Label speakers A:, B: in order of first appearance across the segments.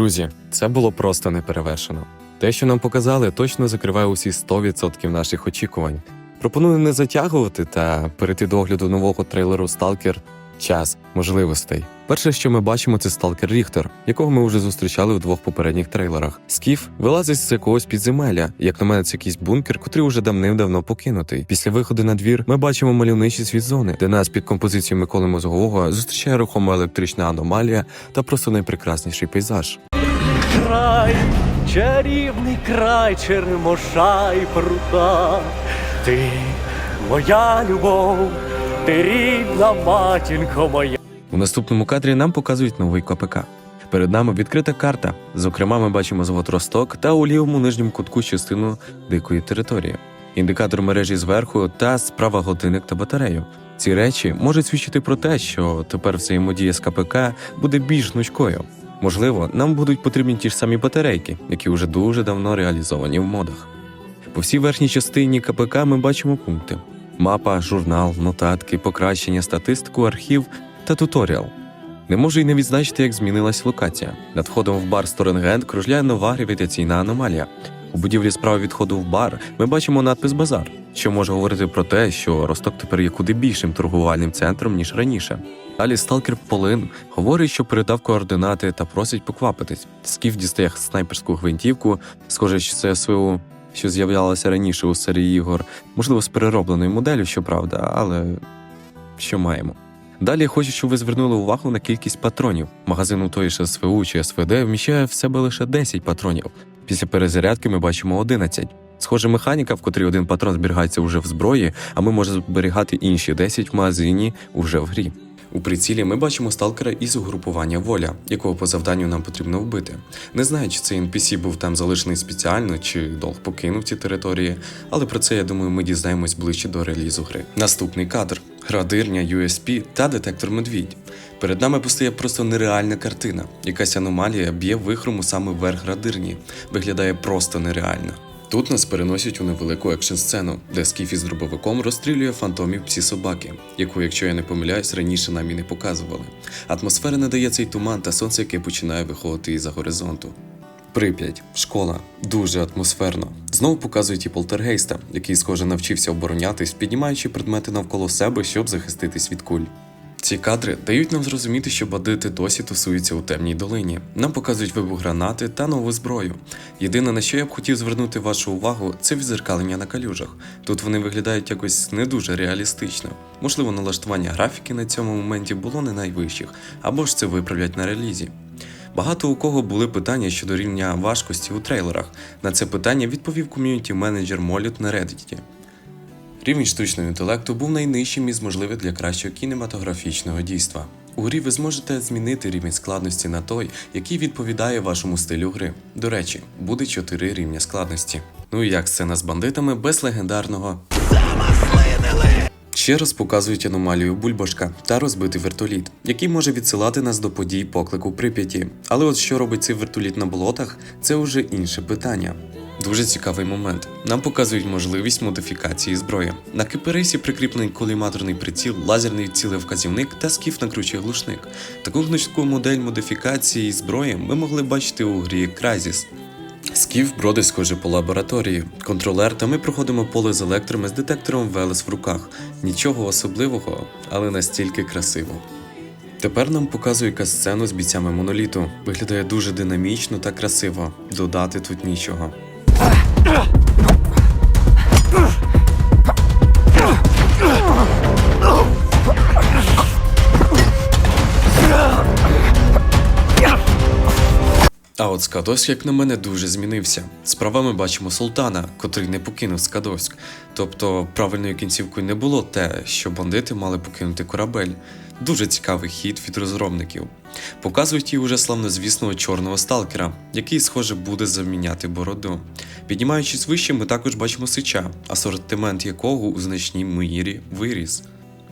A: Друзі, це було просто неперевершено. Те, що нам показали, точно закриває усі 100% наших очікувань. Пропоную не затягувати та перейти до огляду нового трейлеру Сталкер Час можливостей. Перше, що ми бачимо, це Сталкер Ріхтер, якого ми вже зустрічали в двох попередніх трейлерах. Скіф вилазить з якогось підземелля. Як на мене, це якийсь бункер, котрий уже давним-давно покинутий. Після виходу на двір ми бачимо мальовничий світ зони, де нас під композицією Миколи Мозгового зустрічає рухома електрична аномалія та просто найпрекрасніший пейзаж.
B: край, чарівний край черемоша і прута. Ти моя любов, ти рідна матінко моя.
A: У наступному кадрі нам показують новий КПК. Перед нами відкрита карта. Зокрема, ми бачимо завод Росток та у лівому нижньому кутку частину дикої території, індикатор мережі зверху та справа годинник та батарею. Ці речі можуть свідчити про те, що тепер взаємодія з КПК буде більш гнучкою. Можливо, нам будуть потрібні ті ж самі батарейки, які вже дуже давно реалізовані в модах. По всій верхній частині КПК ми бачимо пункти: мапа, журнал, нотатки, покращення, статистику, архів та туторіал. Не можу й не відзначити, як змінилась локація. Над входом в бар Сторенген кружляє нова гравітаційна аномалія. У будівлі справа від входу в бар ми бачимо надпис Базар, що може говорити про те, що Росток тепер є куди більшим торгувальним центром, ніж раніше. Далі сталкер Полин говорить, що передав координати та просить поквапитись. Скіф дістає снайперську гвинтівку, схоже, що це СВУ, що з'являлося раніше у серії ігор, можливо, з переробленою моделлю, щоправда, але що маємо. Далі я хочу, щоб ви звернули увагу на кількість патронів. Магазин у тої ж СВУ чи СВД вміщає в себе лише 10 патронів. Після перезарядки ми бачимо 11. Схоже, механіка, в котрій один патрон зберігається вже в зброї, а ми можемо зберігати інші 10 в магазині уже в грі. У прицілі ми бачимо сталкера із угрупування воля, якого по завданню нам потрібно вбити. Не знаю, чи цей NPC був там залишений спеціально, чи долг покинув ці території, але про це я думаю, ми дізнаємось ближче до релізу гри. Наступний кадр: градирня, USP та детектор медвідь. Перед нами постає просто нереальна картина. Якась аномалія б'є вихрому саме вверх градирні. Виглядає просто нереально. Тут нас переносять у невелику екшн сцену, де скіф із дробовиком розстрілює фантомів псі собаки, яку, якщо я не помиляюсь, раніше нам і не показували. Атмосфера надає цей туман та сонце, яке починає виходити із-за горизонту. Прип'ять, школа, дуже атмосферно. Знову показують і полтергейста, який, схоже, навчився оборонятись, піднімаючи предмети навколо себе, щоб захиститись від куль. Ці кадри дають нам зрозуміти, що бандити досі тусуються у темній долині. Нам показують вибух гранати та нову зброю. Єдине, на що я б хотів звернути вашу увагу, це відзеркалення на калюжах. Тут вони виглядають якось не дуже реалістично. Можливо, налаштування графіки на цьому моменті було не найвищих, або ж це виправлять на релізі. Багато у кого були питання щодо рівня важкості у трейлерах. На це питання відповів ком'юніті менеджер Молют на Reddit. Рівень штучного інтелекту був найнижчим із можливих для кращого кінематографічного дійства. У грі ви зможете змінити рівень складності на той, який відповідає вашому стилю гри. До речі, буде 4 рівня складності. Ну і як сцена з бандитами без легендарного Ще раз показують аномалію Бульбашка та розбитий вертоліт, який може відсилати нас до подій поклику Прип'яті. Але от що робить цей вертоліт на болотах, це вже інше питання. Дуже цікавий момент. Нам показують можливість модифікації зброї. На киперисі прикріплений коліматорний приціл, лазерний цілевказівник та скіф накручує глушник. Таку гнучку модель модифікації зброї ми могли бачити у грі Crysis. Скіф бродить схоже по лабораторії. Контролер, та ми проходимо поле з електрами з детектором Велес в руках. Нічого особливого, але настільки красиво. Тепер нам показує касцену з бійцями моноліту. Виглядає дуже динамічно та красиво. Додати тут нічого. 诶诶 А от Скадовськ, як на мене, дуже змінився. Справа ми бачимо султана, котрий не покинув Скадовськ. Тобто правильною кінцівкою не було те, що бандити мали покинути корабель. Дуже цікавий хід від розробників. Показують і уже славнозвісного чорного сталкера, який, схоже, буде заміняти бороду. Піднімаючись вище, ми також бачимо сича, асортимент якого у значній мірі виріс.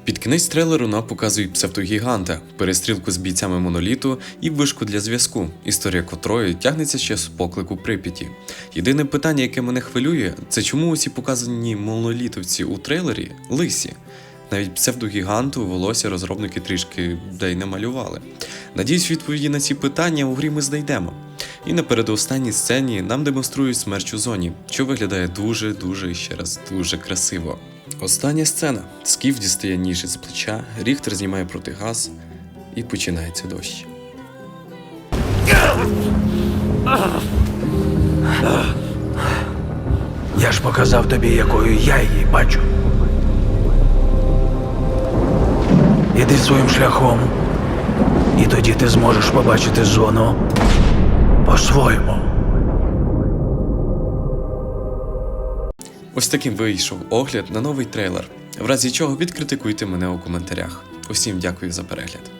A: Під кінець трейлеру нам показують псевдогіганта, перестрілку з бійцями моноліту і вишку для зв'язку, історія котрої тягнеться ще з поклику Прип'яті. Єдине питання, яке мене хвилює, це чому усі показані монолітовці у трейлері лисі. Навіть псевдогіганту волосся розробники трішки де й не малювали. Надіюсь, відповіді на ці питання у грі ми знайдемо. І на передостанній сцені нам демонструють смерч у зоні, що виглядає дуже, дуже і ще раз дуже красиво. Остання сцена. Скіф дістає ніж з плеча, Ріхтер знімає протигаз, і починається дощ.
C: Я ж показав тобі, якою я її бачу. Іди своїм шляхом, і тоді ти зможеш побачити зону по-своєму.
A: Ось таким вийшов огляд на новий трейлер. В разі чого відкритикуйте мене у коментарях. Усім дякую за перегляд.